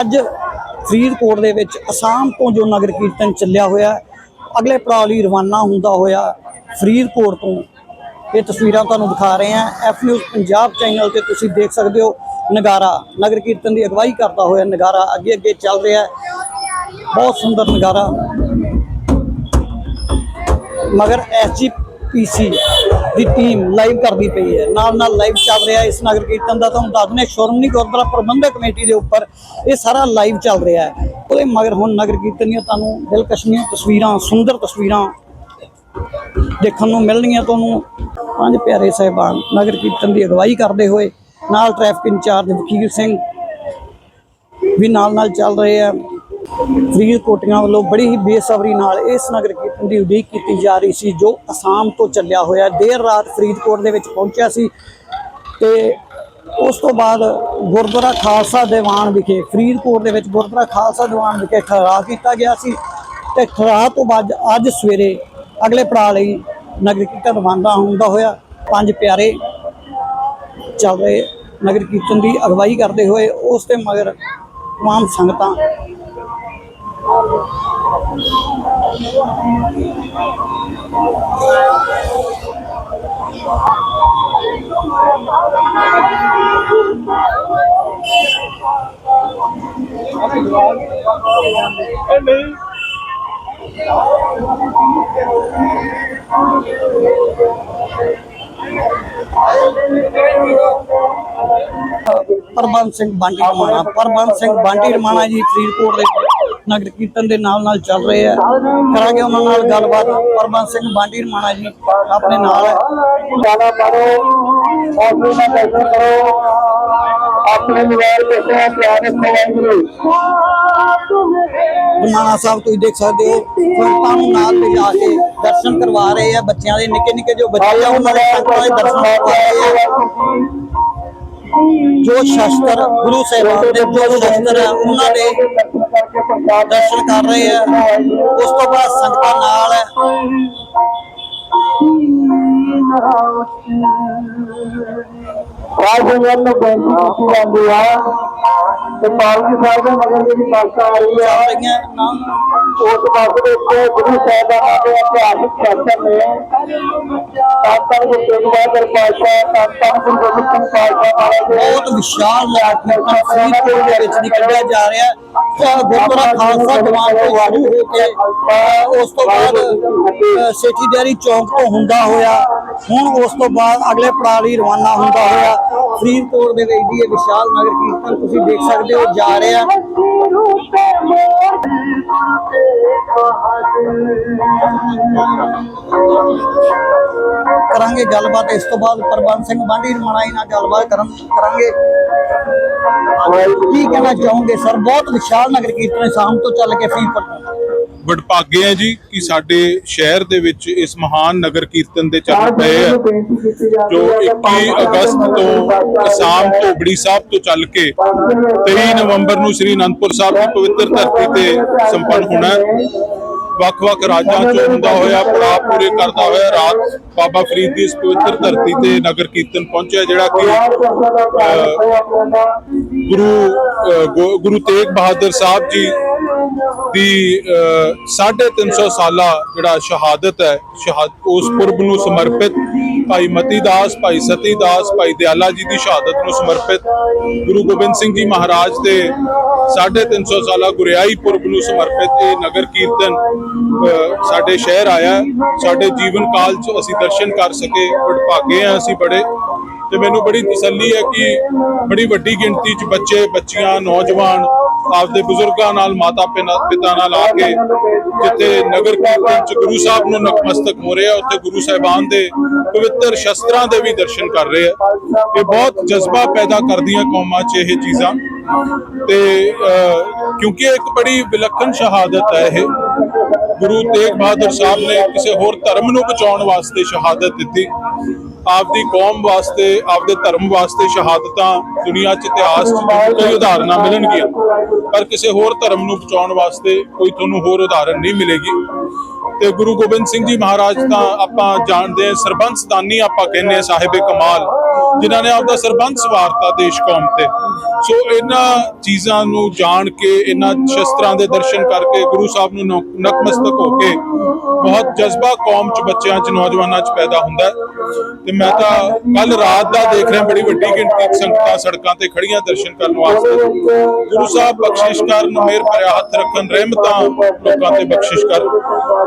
ਅੱਜ ਫਰੀਦਕੋਟ ਦੇ ਵਿੱਚ ਅਸਾਮ ਤੋਂ ਜੋ ਨਗਰ ਕੀਰਤਨ ਚੱਲਿਆ ਹੋਇਆ ਅਗਲੇ ਪੜਾਅ ਲਈ ਰਵਾਨਾ ਹੁੰਦਾ ਹੋਇਆ ਫਰੀਦਕੋਟ ਤੋਂ ਇਹ ਤਸਵੀਰਾਂ ਤੁਹਾਨੂੰ ਦਿਖਾ ਰਹੇ ਹਾਂ। ਐਫ ਨਿਊਜ਼ ਪੰਜਾਬ ਚੈਨਲ ਤੇ ਤੁਸੀਂ ਦੇਖ ਸਕਦੇ ਹੋ ਨਗਾਰਾ, ਨਗਰ ਕੀਰਤਨ ਦੀ ਅਗਵਾਈ ਕਰਦਾ ਹੋਇਆ ਨਗਾਰਾ ਅੱਗੇ ਅੱਗੇ ਚੱਲ ਰਿਹਾ ਬਹੁਤ ਸੁੰਦਰ ਨਗਾਰਾ। ਮਗਰ ਐਸਜੀਪੀਸੀ ਦੀ ਟੀਮ ਲਾਈਵ ਕਰਦੀ ਪਈ ਹੈ। ਨਾਲ ਨਾਲ ਲਾਈਵ ਚੱਲ ਰਿਹਾ ਇਸ ਨਗਰ ਕੀਰਤਨ ਦਾ। ਤੁਹਾਨੂੰ ਦੱਸ ਦਿੰਦੇ ਹਾਂ, ਸ਼੍ਰੋਮਣੀ ਗੁਰਦੁਆਰਾ ਪ੍ਰਬੰਧਕ ਕਮੇਟੀ ਦੇ ਉੱਪਰ ਇਹ ਸਾਰਾ ਲਾਈਵ ਚੱਲ ਰਿਹਾ ਹੈ। ਉਹਦੇ ਮਗਰ ਹੁਣ ਨਗਰ ਕੀਰਤਨ ਦੀਆਂ ਤੁਹਾਨੂੰ ਦਿਲਕਸ਼ਮੀਆਂ ਤਸਵੀਰਾਂ ਸੁੰਦਰ ਤਸਵੀਰਾਂ ਦੇਖਣ ਨੂੰ ਮਿਲਣਗੀਆਂ ਤੁਹਾਨੂੰ। ਪੰਜ ਪਿਆਰੇ ਸਾਹਿਬਾਨ ਨਗਰ ਕੀਰਤਨ ਦੀ ਅਗਵਾਈ ਕਰਦੇ ਹੋਏ ਨਾਲ ਟ੍ਰੈਫਿਕ ਇੰਚਾਰਜ ਵਕੀਲ ਸਿੰਘ ਵੀ ਨਾਲ ਨਾਲ ਚੱਲ ਰਹੇ ਆ। ਫਰੀਦਕੋਟੀਆਂ ਵੱਲੋਂ ਬੜੀ ਹੀ ਬੇਸਬਰੀ ਨਾਲ ਇਸ ਨਗਰ ਕੀਰਤਨ ਦੀ ਉਡੀਕ ਕੀਤੀ ਜਾ ਰਹੀ ਸੀ, ਜੋ ਅਸਾਮ ਤੋਂ ਚੱਲਿਆ ਹੋਇਆ ਦੇਰ ਰਾਤ ਫਰੀਦਕੋਟ ਦੇ ਵਿੱਚ ਪਹੁੰਚਿਆ ਸੀ ਤੇ ਉਸ ਤੋਂ ਬਾਅਦ ਗੁਰਦੁਆਰਾ ਖਾਲਸਾ ਦੀਵਾਨ ਵਿਖੇ, ਫਰੀਦਕੋਟ ਦੇ ਵਿੱਚ ਗੁਰਦੁਆਰਾ ਖਾਲਸਾ ਦੀਵਾਨ ਵਿਖੇ ਠਹਿਰਾ ਕੀਤਾ ਗਿਆ ਸੀ ਤੇ ਠਹਿਰਾ ਤੋਂ ਬਾਅਦ ਅੱਜ ਸਵੇਰੇ ਅਗਲੇ ਪੜਾਅ ਲਈ ਨਗਰ ਕੀਰਤਨ ਰਵਾਨਾ ਹੁੰਦਾ ਹੋਇਆ। ਪੰਜ ਪਿਆਰੇ ਚੱਲ ਰਹੇ ਨਗਰ ਕੀਰਤਨ ਦੀ ਅਗਵਾਈ ਕਰਦੇ ਹੋਏ ਉਸ ਦੇ ਮਗਰ ਤਮਾਮ ਸੰਗਤਾਂ ਪਰਬੰਸ ਸਿੰਘ ਬਾਂਟੀ ਰਮਾਣਾ ਪਰਬੰਸ ਸਿੰਘ ਬਾਂਟੀ ਰਮਾਣਾ ਜੀ ਫਰੀਦਕੋਟ ਦੇ ਨਗਰ ਕੀਰਤਨ ਦੇ ਨਾਲ ਨਾਲ ਚੱਲ ਰਹੇ ਆ। ਕਰਾਂਗੇ ਉਹਨਾਂ ਨਾਲ ਗੱਲਬਾਤ। ਪਰਮਨ ਸਿੰਘ ਬਾਂਡੀ ਰਮਾਣਾ ਜੀ ਆਪਣੇ ਨਾਲ ਹੈ। ਜ਼ਿਆਦਾ ਕਰੋ ਆਪਣੇ ਨਾਲ ਕੈਸਾ ਕਰੋ। ਆਪਣੇ ਨਿਵਾਰ ਤੇ ਪਿਆਰ ਰੱਖੋ ਵਾਹਿਗੁਰੂ ਰਮਾਣਾ ਸਾਹਿਬ ਤੁਸੀਂ ਦੇਖ ਸਕਦੇ ਹੋ ਸੰਤਾਂ ਨੂੰ ਨਾਲ ਲਿਜਾ ਕੇ ਦਰਸ਼ਨ ਕਰਵਾ ਰਹੇ ਆ। ਬੱਚਿਆਂ ਦੇ ਨਿੱਕੇ ਨਿੱਕੇ ਜੋ ਬੱਚੇ ਆ ਉਹਨਾਂ ਦੇ ਸੰਤਾਂ ਦੇ ਦਰਸ਼ਨ ਕਰਵਾ ਰਹੇ ਆ। ਜੋ ਸ਼ਸਤਰ ਗੁਰੂ ਸਾਹਿਬਾਨ ਦੇ ਜੋ ਸ਼ਸਤਰ ਆ ਉਹਨਾਂ ਦੇ ਦਰਸ਼ਨ ਕਰ ਰਹੇ ਆ ਉਸ ਤੋਂ ਬਾਅਦ ਸੰਗਤਾਂ ਨਾਲ ਹੈ। ਰਾਜਵੰਨ ਨੂੰ ਬੇਨਤੀ ਕੀਤੀ ਜਾਂਦੀ ਆ ਤੇ ਪਾਲਕੀ ਸਾਹਿਬ ਦੇ ਮਗਰ ਜਿਹੜੀ ਪਾਸਾ ਆ ਰਹੀ ਹੈ ਉਸ ਪਾਸੇ ਦੇ ਉੱਤੇ ਗੁਰੂ ਸਾਹਿਬਾਨਾਂ ਦੇ ਇਤਿਹਾਸਿਕ ਸ਼ਾਸਨ ਨੇ। ਤਾਂ ਗੁਰੂ ਤੇਗ ਬਹਾਦਰ ਪਾਤਸ਼ਾਹ ਤਾਂ ਗੁਰੂ ਗੋਬਿੰਦ ਸਿੰਘ ਦੇ ਬਹੁਤ ਵਿਸ਼ਾਲ ਕੀਰਤਨ ਫਰੀਦਕੋਟ ਦੇ ਵਿੱਚ ਨਿਕਲਿਆ ਜਾ ਰਿਹਾ ਗੁਰਦੁਆਰਾ ਖਾਲਸਾ ਦੀਵਾਨ ਤੋਂ ਸ਼ੁਰੂ ਹੋ ਕੇ ਉਸ ਤੋਂ ਬਾਅਦ ਸੇਠੀ ਡੇਅਰੀ ਚੌਂਕ ਤੋਂ ਹੁੰਦਾ ਹੋਇਆ ਹੁਣ ਉਸ ਤੋਂ ਬਾਅਦ ਅਗਲੇ ਪੜਾਅ ਲਈ ਰਵਾਨਾ ਹੁੰਦਾ ਹੋਇਆ ਫਰੀਦਕੋਟ ਦੇ ਵਿੱਚ ਦੀ ਇਹ ਵਿਸ਼ਾਲ ਨਗਰ ਕੀਰਤਨ ਤੁਸੀਂ ਦੇਖ ਸਕਦੇ ਹੋ, ਜਾ ਰਿਹਾ ਕਰਾਂਗੇ ਗੱਲਬਾਤ, ਇਸ ਤੋਂ ਬਾਅਦ ਪ੍ਰਬੰਧ ਸਿੰਘ ਬਾਂਢੀ ਰਮਾਣਾ ਨਾਲ ਗੱਲਬਾਤ ਕਰਨ ਕਰਾਂਗੇ। ਕੀ ਕਹਿਣਾ ਚਾਹੋਗੇ, ਸਰ? ਬਹੁਤ ਵਿਸ਼ਾਲ ਨਗਰ ਕੀਰਤਨ ਸ਼ਾਮ ਤੋਂ ਚੱਲ ਕੇ ਫਰੀਦਕੋਟ। ਵਡਭਾਗੇ ਆ ਜੀ ਕਿ ਸਾਡੇ ਸ਼ਹਿਰ ਦੇ ਵਿੱਚ ਇਸ ਮਹਾਨ ਨਗਰ ਕੀਰਤਨ ਦੇ ਚੱਲ ਪਏ ਆ ਜੋ 21 ਅਗਸਤ ਤੋਂ ਅਸਾਮ ਤੋਂ ਬੜੀ ਸਾਹਿਬ ਤੋਂ ਚੱਲ ਕੇ 23 ਨਵੰਬਰ ਨੂੰ ਸ੍ਰੀ ਅਨੰਦਪੁਰ ਸਾਹਿਬ ਦੀ ਪਵਿੱਤਰ ਧਰਤੀ ਤੇ ਸੰਪੰਨ ਹੋਣਾ ਵੱਖ-ਵੱਖ ਰਾਜਾਂ ਚੋਂ ਹੁੰਦਾ ਹੋਇਆ ਪੜਾਅ ਪੂਰੇ ਕਰਦਾ ਹੋਇਆ ਰਾਤ ਬਾਬਾ ਫਰੀਦ ਦੀ ਇਸ ਪਵਿੱਤਰ ਧਰਤੀ ਤੇ ਨਗਰ ਕੀਰਤਨ ਪਹੁੰਚਿਆ ਜਿਹੜਾ ਕਿ ਗੁਰੂ ਗੁਰੂ ਤੇਗ ਬਹਾਦਰ ਸਾਹਿਬ ਜੀ ਦੀ ਅ, 350 ਸਾਲਾ ਜਿਹੜਾ ਸ਼ਹਾਦਤ ਹੈ ਸ਼ਹਾਦ ਉਸ ਪੁਰਬ ਨੂੰ ਸਮਰਪਿਤ ਭਾਈ ਮਤੀ ਦਾਸ ਭਾਈ ਸਤੀ ਦਾਸ ਭਾਈ ਦਿਆਲਾ ਜੀ ਦੀ ਸ਼ਹਾਦਤ ਨੂੰ ਸਮਰਪਿਤ ਗੁਰੂ ਗੋਬਿੰਦ ਸਿੰਘ ਜੀ ਮਹਾਰਾਜ ਦੇ 350 ਸਾਲਾ ਗੁਰਿਆਈ ਪੁਰਬ ਨੂੰ ਸਮਰਪਿਤ ਇਹ ਨਗਰ ਕੀਰਤਨ ਸਾਡੇ ਸ਼ਹਿਰ ਆਇਆ। ਸਾਡੇ ਜੀਵਨ ਕਾਲ 'ਚ ਅਸੀਂ ਦਰਸ਼ਨ ਕਰ ਸਕੇ ਭਾਗੇ ਆ ਅਸੀਂ ਬੜੇ। ਤੇ ਮੈਨੂੰ ਬੜੀ ਤਸੱਲੀ ਹੈ ਕਿ ਬੜੀ ਵੱਡੀ ਗਿਣਤੀ 'ਚ ਬੱਚੇ ਬੱਚੀਆਂ ਨੌਜਵਾਨ ਆਪਦੇ ਬਜ਼ੁਰਗਾਂ ਨਾਲ, ਮਾਤਾ ਪਿਤਾ ਪਿਤਾ ਨਾਲ ਆ ਕੇ ਜਿੱਥੇ ਨਗਰ ਕੀਰਤਨ 'ਚ ਗੁਰੂ ਸਾਹਿਬ ਨੂੰ ਨਤਮਸਤਕ ਹੋ ਰਿਹਾ, ਉੱਥੇ ਗੁਰੂ ਸਾਹਿਬਾਨ ਦੇ ਪਵਿੱਤਰ ਸ਼ਸਤਰਾਂ ਦੇ ਵੀ ਦਰਸ਼ਨ ਕਰ ਰਹੇ ਆ। ਇਹ ਬਹੁਤ ਜਜ਼ਬਾ ਪੈਦਾ ਕਰਦੀਆਂ ਕੌਮਾਂ 'ਚ ਇਹ ਚੀਜ਼ਾਂ। ਤੇ ਕਿਉਂਕਿ ਇੱਕ ਬੜੀ ਵਿਲੱਖਣ ਸ਼ਹਾਦਤ ਹੈ ਇਹ। ਗੁਰੂ ਤੇਗ ਬਹਾਦਰ ਸਾਹਿਬ ਨੇ ਕਿਸੇ ਹੋਰ ਧਰਮ ਨੂੰ ਬਚਾਉਣ ਵਾਸਤੇ ਸ਼ਹਾਦਤ ਦਿੱਤੀ। ਆਪਦੀ ਕੌਮ ਵਾਸਤੇ, ਆਪਦੇ ਧਰਮ ਵਾਸਤੇ ਸ਼ਹਾਦਤਾਂ ਦੁਨੀਆ 'ਚ ਇਤਿਹਾਸ 'ਚ ਕਈ ਉਦਾਹਰਨਾਂ ਮਿਲਣਗੀਆਂ। ਪਰ ਕਿਸੇ ਹੋਰ ਧਰਮ ਨੂੰ ਬਚਾਉਣ ਵਾਸਤੇ ਕੋਈ ਤੁਹਾਨੂੰ ਹੋਰ ਉਦਾਹਰਣ ਨਹੀਂ ਮਿਲੇਗੀ। ਤੇ ਗੁਰੂ ਗੋਬਿੰਦ ਸਿੰਘ ਜੀ ਮਹਾਰਾਜ ਤਾਂ ਆਪਾਂ ਜਾਣਦੇ ਹਾਂ ਸਰਬੰਸ ਆਪਾਂ ਕਹਿੰਦੇ ਹਾਂ ਸਾਹਿਬੇ ਕਮਾਲ, ਜਿਨ੍ਹਾਂ ਨੇ ਆਪਦਾ ਸਰਬੰਸ ਵਾਰਤਾ ਦੇਸ਼ ਕੌਮ ਤੇ। ਸੋ ਇਹਨਾਂ ਚੀਜ਼ਾਂ ਨੂੰ ਜਾਣ ਕੇ, ਇਹਨਾਂ ਸ਼ਸਤਰਾਂ ਦੇ ਦਰਸ਼ਨ ਕਰਕੇ ਗੁਰੂ ਸਾਹਿਬ ਨੂੰ ਨੌ- ਨਤਮਸਤਕ ਹੋ ਕੇ ਬਹੁਤ ਜਜ਼ਬਾ ਕੌਮ ਚ ਬੱਚਿਆਂ ਚ ਨੌਜਵਾਨਾਂ ਚ ਪੈਦਾ ਹੁੰਦਾ। ਤੇ ਮੈਂ ਤਾਂ ਕੱਲ ਰਾਤ ਦਾ ਦੇਖ ਰਿਹਾ ਬੜੀ ਵੱਡੀ ਗਿਣਤੀ ਚ ਸੰਗਤਾਂ ਸੜਕਾਂ ਤੇ ਖੜੀਆਂ ਦਰਸ਼ਨ ਕਰਨ ਵਾਸਤੇ। ਗੁਰੂ ਸਾਹਿਬ ਬਖਸ਼ਿਸ਼ ਕਰਨ ਮਿਹਰ ਭਰਿਆ ਹੱਥ ਰੱਖਣ ਰਹਿਮਤਾਂ ਲੋਕਾਂ ਤੇ ਬਖਸ਼ਿਸ਼ ਕਰ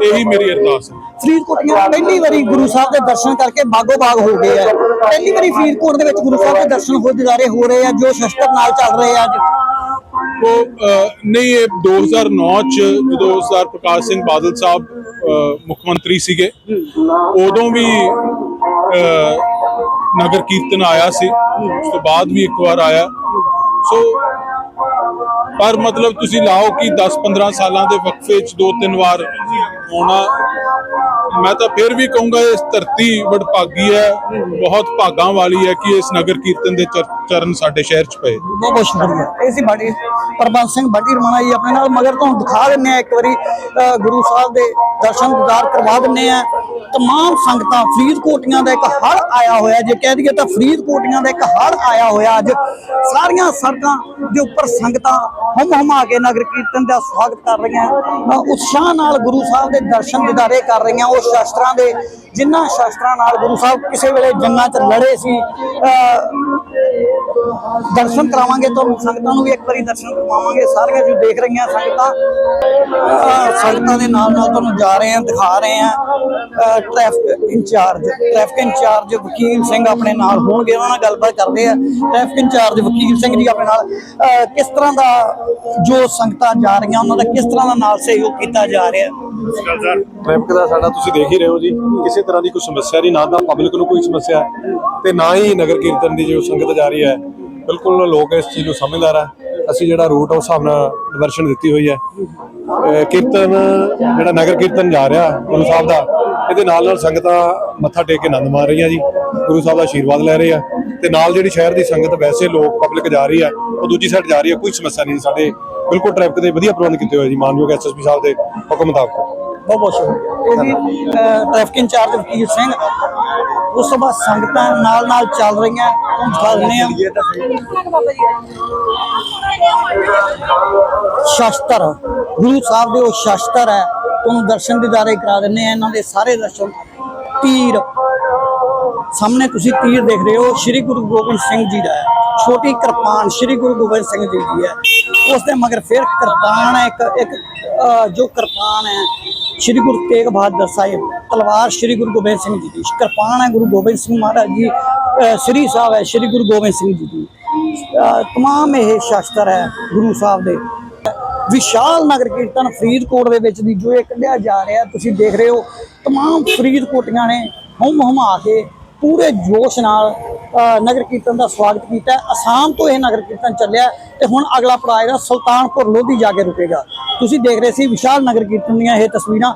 ਇਹੀ ਮੇਰੀ ਅਰਦਾਸ ਹੈ। ਫਰੀਦਕੋਟੀਆਂ ਪਹਿਲੀ ਵਾਰੀ ਗੁਰੂ ਸਾਹਿਬ ਦੇ ਦਰਸ਼ਨ ਕਰਕੇ ਬਾਗੋ ਬਾਗ ਹੋ ਗਏ ਆ। ਪਹਿਲੀ ਵਾਰੀ ਫਰੀਦਕੋਟ ਦੇ ਵਿੱਚ ਗੁਰੂ ਸਾਹਿਬ ਦੇ ਦਰਸ਼ਨ ਹੋ ਦਿਦਾਰੇ ਹੋ ਰਹੇ ਆ ਜੋ ਸ਼ਸਤਰ ਨਾਲ ਚੱਲ ਰਹੇ ਆ ਅੱਜ। ਉਹ ਨਹੀਂ ਇਹ 2009 ਚ ਜਦੋਂ ਸਰਦਾਰ ਪ੍ਰਕਾਸ਼ ਸਿੰਘ ਬਾਦਲ ਸਾਹਿਬ ਮੁੱਖ ਮੰਤਰੀ ਸੀਗੇ। ਉਦੋਂ ਵੀ ਨਗਰ ਕੀਰਤਨ ਆਇਆ ਸੀ। ਉਸ ਤੋਂ ਬਾਅਦ ਵੀ ਇੱਕ ਵਾਰ ਆਇਆ। ਸੋ ਪਰ ਮਤਲਬ ਤੁਸੀਂ ਲਾਓ ਕਿ 10-15 ਸਾਲਾਂ ਦੇ ਵਕਫੇ ਚ ਦੋ ਤਿੰਨ ਵਾਰ ਆਉਣਾ ਮੈਂ ਤਾਂ ਫਿਰ ਵੀ ਕਹੂੰਗਾ ਇਸ ਧਰਤੀ ਵਡਭਾਗੀ ਹੈ, ਬਹੁਤ ਭਾਗਾਂ ਵਾਲੀ ਹੈ ਕਿ ਇਸ ਨਗਰ ਕੀਰਤਨ ਦੇ ਚਰਨ ਸਾਡੇ ਸ਼ਹਿਰ ਚ ਪਏ। ਬਹੁਤ ਬਹੁਤ ਸ਼ੁਕਰੀਆ। ਇਹ ਸੀ ਬਾਡੀ, ਪ੍ਰਬੰਧ ਸਿੰਘ ਬਾਡੀ ਰਮਾਣਾ ਜੀ ਆਪਣੇ ਨਾਲ, ਮਗਰ ਤੁਹਾਨੂੰ ਦਿਖਾ ਦਿੰਨੇ ਆ ਇੱਕ ਵਾਰੀ ਗੁਰੂ ਸਾਹਿਬ ਦੇ ਦਰਸ਼ਨ ਦੀਦਾਰ ਕਰਵਾ ਦਿੰਨੇ ਆ ਤਮਾਮ ਸੰਗਤਾਂ ਫਰੀਦਕੋਟੀਆਂ ਦਾ ਇੱਕ ਹੜ ਆਇਆ ਹੋਇਆ ਜੇ ਕਹਿ ਦਈਏ ਤਾਂ ਫਰੀਦਕੋਟੀਆਂ ਦਾ ਇੱਕ ਹੜ ਆਇਆ ਹੋਇਆ ਅੱਜ ਸਾਰੀਆਂ ਸੜਕਾਂ ਦੇ ਉੱਪਰ ਸੰਗਤਾਂ ਹਮ ਹਮਾ ਕੇ ਨਗਰ ਕੀਰਤਨ ਦਾ ਸਵਾਗਤ ਕਰ ਰਹੀਆਂ ਉਤਸ਼ਾਹ ਨਾਲ ਗੁਰੂ ਸਾਹਿਬ ਦੇ ਦਰਸ਼ਨ ਦੀਦਾਰੇ ਕਰ ਰਹੀਆਂ ਉਹ ਸ਼ਾਸਤਰਾਂ ਦੇ ਜਿਨ੍ਹਾਂ ਸ਼ਾਸਤਰਾਂ ਨਾਲ ਗੁਰੂ ਸਾਹਿਬ ਕਿਸੇ ਵੇਲੇ ਜੰਗਾਂ 'ਚ ਲੜੇ ਸੀ ਦਰਸ਼ਨ ਕਰਾਵਾਂਗੇ ਤੁਹਾਨੂੰ ਸੰਗਤਾਂ ਨੂੰ ਵੀ ਇੱਕ ਵਾਰੀ ਦਰਸ਼ਨ ਕਰਵਾਵਾਂਗੇ ਸਾਰੀਆਂ ਜੋ ਦੇਖ ਰਹੀਆਂ ਸੰਗਤਾਂ ਸੰਗਤਾਂ ਦੇ ਨਾਲ ਨਾਲ ਤੁਹਾਨੂੰ ਜਾ ਰਹੇ ਹਾਂ ਦਿਖਾ ਰਹੇ ਹਾਂ ਟ੍ਰੈਫਿਕ ਇੰਚਾਰਜ ਟ੍ਰੈਫਿਕ ਇੰਚਾਰਜ ਵਕੀਲ ਸਿੰਘ ਆਪਣੇ ਨਾਲ ਹੋਣਗੇ, ਉਹਨਾਂ ਨਾਲ ਗੱਲਬਾਤ ਕਰਦੇ ਆ। ਟ੍ਰੈਫਿਕ ਇੰਚਾਰਜ ਵਕੀਲ ਸਿੰਘ ਜੀ ਆਪਣੇ ਨਾਲ ਕਿਸ ਤਰ੍ਹਾਂ ਦਾ ਜੋ ਸੰਗਤਾਂ ਜਾ ਰਹੀਆਂ, ਉਹਨਾਂ ਦਾ ਕਿਸ ਤਰ੍ਹਾਂ ਦਾ ਨਾਲ ਸਹਿਯੋਗ ਕੀਤਾ ਜਾ ਰਿਹਾ? ਟ੍ਰੈਫਿਕ ਦਾ ਸਾਡਾ ਤੁਸੀਂ ਦੇਖ ਹੀ ਰਹੇ ਹੋ ਜੀ, ਕਿਸੇ ਤਰ੍ਹਾਂ ਦੀ ਕੋਈ ਸਮੱਸਿਆ ਨਹੀਂ, ਨਾ ਤਾਂ ਪਬਲਿਕ ਨੂੰ ਕੋਈ ਸਮੱਸਿਆ ਤੇ ਨਾ ਹੀ ਨਗਰ ਕੀਰਤਨ ਦੀ ਜੋ ਸੰਗਤ ਜਾ ਰਹੀ ਹੈ। ਬਿਲਕੁਲ ਲੋਕ ਇਸ ਚੀਜ਼ ਨੂੰ ਸਮਝਦਾਰ ਹੈ ਅਸੀਂ ਜਿਹੜਾ ਰੂਟ ਉਸ ਹਿਸਾਬ ਨਾਲ ਡਿਵਰਸ਼ਨ ਦਿੱਤੀ ਹੋਈ ਹੈ। ਕੀਰਤਨ, ਜਿਹੜਾ ਨਗਰ ਕੀਰਤਨ ਜਾ ਰਿਹਾ, ਗੁਰੂ ਸਾਹਿਬ ਦਾ ਇਹਦੇ ਨਾਲ ਨਾਲ ਸੰਗਤਾਂ ਮੱਥਾ ਟੇਕ ਕੇ ਆਨੰਦ ਮਾਰ ਰਹੀਆਂ ਜੀ। ਗੁਰੂ ਸਾਹਿਬ ਦਾ ਆਸ਼ੀਰਵਾਦ ਲੈ ਰਹੇ ਆ ਤੇ ਨਾਲ ਜਿਹੜੀ ਸ਼ਹਿਰ ਦੀ ਸੰਗਤ ਵੈਸੇ ਲੋਕ ਪਬਲਿਕ ਜਾ ਰਹੀ ਹੈ ਉਹ ਦੂਜੀ ਸਾਈਡ ਜਾ ਰਹੀ ਹੈ ਕੋਈ ਸਮੱਸਿਆ ਨਹੀਂ ਸਾਡੇ। ਬਿਲਕੁਲ ਟ੍ਰੈਫਿਕ ਦੇ ਵਧੀਆ ਪ੍ਰਬੰਧ ਕੀਤੇ ਹੋਏ ਜੀ, ਮਾਨਯੋਗ ਐਸਐਸਪੀ ਸਾਹਿਬ ਦੇ ਹੁਕਮ ਮੁਤਾਬਕ। ਬਹੁਤ ਬਹੁਤ ਸ਼ੁਕਰੀਆ। ਜੀ ਟ੍ਰੈਫਿਕ ਇੰਚਾਰਜ ਵਕੀਲ ਸਿੰਘ, ਉਸ ਤੋਂ ਬਾਅਦ ਸੰਗਤਾਂ ਨਾਲ ਨਾਲ ਚੱਲ ਰਹੀਆਂ ਤੁਹਾਨੂੰ ਆ। ਸ਼ਸਤਰ, ਗੁਰੂ ਸਾਹਿਬ ਦੇ ਉਹ ਸ਼ਸਤਰ ਹੈ। ਤੁਹਾਨੂੰ ਦਰਸ਼ਨ ਦਿਦਾਰੇ ਕਰਾ ਦਿੰਦੇ ਆ ਇਹਨਾਂ ਦੇ ਸਾਰੇ ਦਰਸ਼ਨ। ਤੀਰ। ਸਾਹਮਣੇ ਤੁਸੀਂ ਤੀਰ ਦੇਖ ਰਹੇ ਹੋ ਸ੍ਰੀ ਗੁਰੂ ਗੋਬਿੰਦ ਸਿੰਘ ਜੀ ਦਾ ਹੈ। ਛੋਟੀ ਕਿਰਪਾਨ ਸ੍ਰੀ ਗੁਰੂ ਗੋਬਿੰਦ ਸਿੰਘ ਜੀ ਦੀ ਹੈ। ਉਸ ਦੇ ਮਗਰ ਫਿਰ ਕਿਰਪਾਨ ਹੈ ਇੱਕ ਇੱਕ ਜੋ ਕਿਰਪਾਨ ਹੈ ਸ੍ਰੀ ਗੁਰੂ ਤੇਗ ਬਹਾਦਰ ਸਾਹਿਬ ਤਲਵਾਰ ਸ੍ਰੀ ਗੁਰੂ ਗੋਬਿੰਦ ਸਿੰਘ ਜੀ ਦੀ। ਕਿਰਪਾਨ ਹੈ ਗੁਰੂ ਗੋਬਿੰਦ ਸਿੰਘ ਮਹਾਰਾਜ ਜੀ ਸ੍ਰੀ ਸਾਹਿਬ ਹੈ ਸ੍ਰੀ ਗੁਰੂ ਗੋਬਿੰਦ ਸਿੰਘ ਜੀ ਦੀ। ਅਹ, ਤਮਾਮ ਇਹ ਸ਼ਾਸਤਰ ਹੈ ਗੁਰੂ ਸਾਹਿਬ ਦੇ। ਵਿਸ਼ਾਲ ਨਗਰ ਕੀਰਤਨ ਫਰੀਦਕੋਟ ਦੇ ਵਿੱਚ ਦੀ ਜੋ ਇਹ ਕੱਢਿਆ ਜਾ ਰਿਹਾ, ਤੁਸੀਂ ਦੇਖ ਰਹੇ ਹੋ, ਤਮਾਮ ਫਰੀਦਕੋਟੀਆਂ ਨੇ ਹਮ ਹਮਾ ਕੇ ਪੂਰੇ ਜੋਸ਼ ਨਾਲ ਨਗਰ ਕੀਰਤਨ ਦਾ ਸਵਾਗਤ ਕੀਤਾ। ਅਸਾਮ ਤੋਂ ਇਹ ਨਗਰ ਕੀਰਤਨ ਚੱਲਿਆ ਤੇ ਹੁਣ ਅਗਲਾ ਪੜਾਅ ਇਹਦਾ ਸੁਲਤਾਨਪੁਰ ਲੋਧੀ ਜਾ ਕੇ ਰੁਕੇਗਾ। ਤੁਸੀਂ ਦੇਖ ਰਹੇ ਸੀ ਵਿਸ਼ਾਲ ਨਗਰ ਕੀਰਤਨ ਦੀਆਂ ਇਹ ਤਸਵੀਰਾਂ।